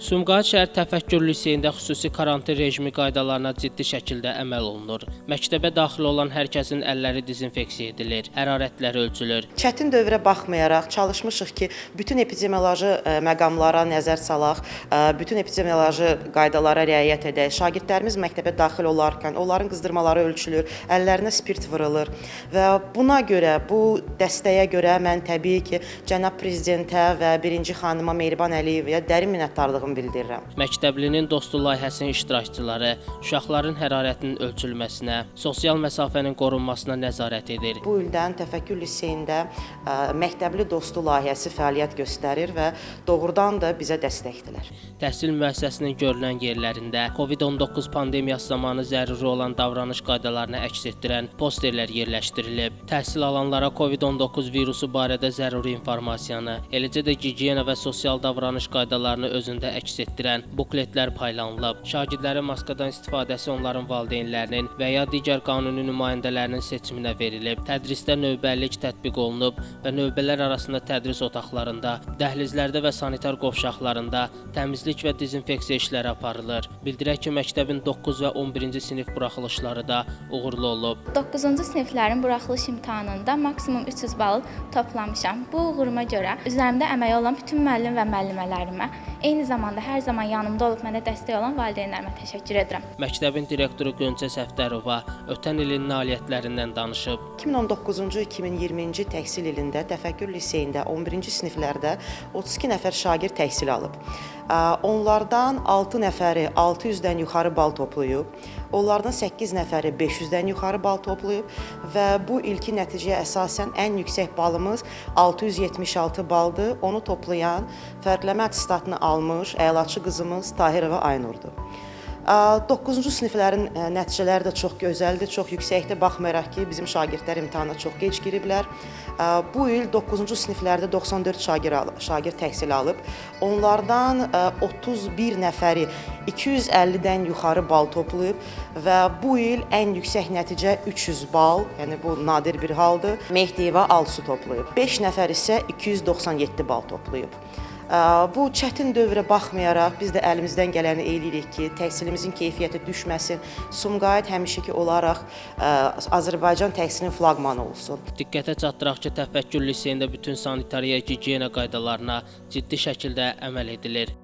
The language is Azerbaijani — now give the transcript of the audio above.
Sumqayıt şəhər təfəkkür liseyində xüsusi karantin rejimi qaydalarına ciddi şəkildə əməl olunur. Məktəbə daxil olan hər kəsin əlləri dezinfeksiya edilir, hərarətləri ölçülür. Çətin dövrə baxmayaraq çalışmışıq ki, bütün epidemioloji ə, məqamlara nəzər salaq, ə, bütün epidemioloji qaydalara riayət edək. Şagirdlərimiz məktəbə daxil olarkən onların qızdırmaları ölçülür, əllərinə spirt vurulur və buna görə, bu dəstəyə görə mən təbii ki, cənab prezidentə və birinci xanıma Mehriban Əliyevə dərin minnətdarlığımı bildirirəm. Məktəblinin dostu layihəsinin iştirakçıları uşaqların hərarətinin ölçülməsinə, sosial məsafənin qorunmasına nəzarət edir. Bu ildən Təfəkkür liseyində məktəbli dostu layihəsi fəaliyyət göstərir və doğrudan da bizə dəstəkdilər. Təhsil müəssisəsinin görülən yerlərində COVID-19 pandemiyası zamanı zəruri olan davranış qaydalarını əks etdirən posterlər yerləşdirilib. Təhsil alanlara COVID-19 virusu barədə zəruri informasiyanı, eləcə də gigiyena və sosial davranış qaydalarını özündə əks etdirən bukletlər paylanılıb. Şagirdlərin maskadan istifadəsi onların valideynlərinin və ya digər qanuni nümayəndələrinin seçiminə verilib. Tədrisdə növbəlilik tətbiq olunub və növbələr arasında tədris otaqlarında, dəhlizlərdə və sanitar qovşaqlarında təmizlik və dezinfeksiya işləri aparılır. Bildirək ki, məktəbin 9 və 11-ci sinif buraxılışları da uğurlu olub. 9-cu siniflərin buraxılış imtahanında maksimum 300 bal toplamışam. Bu uğuruma görə üzərimdə əməyi olan bütün müəllim və müəllimələrimə, eyni zamanda hər zaman yanımda olub mənə dəstək olan valideynlərimə təşəkkür edirəm. Məktəbin direktoru Gönçə Səfdərova ötən ilin nailiyyətlərindən danışıb. 2019-cu 2020-ci təhsil ilində Təfəkkür liseyində 11-ci siniflərdə 32 nəfər şagird təhsil alıb. Onlardan 6 nəfəri 600-dən yuxarı bal toplayıb. Onlardan 8 nəfəri 500-dən yuxarı bal toplayıb və bu ilki nəticəyə əsasən ən yüksək balımız 676 baldır. Onu toplayan fərqləmə attestatını almış əlaçı qızımız Tahirova Aynurdur. 9-cu siniflərin ə, nəticələri də çox gözəldir, çox yüksəkdir. Baxmayaraq ki, bizim şagirdlər imtahana çox gec giriblər. Bu il 9-cu siniflərdə 94 şagird şagird təhsil alıb. Onlardan ə, 31 nəfəri 250-dən yuxarı bal toplayıb və bu il ən yüksək nəticə 300 bal, yəni bu nadir bir haldır. Mehdiyeva Alsu toplayıb. 5 nəfər isə 297 bal toplayıb. Bu çətin dövrə baxmayaraq biz də əlimizdən gələni eləyirik ki, təhsilimizin keyfiyyəti düşməsin. Sumqayıt həmişəki olaraq Azərbaycan təhsilinin flaqmanı olsun. Diqqətə çatdıraq ki, təfəkkür liseyində bütün sanitariya, gigiyena qaydalarına ciddi şəkildə əməl edilir.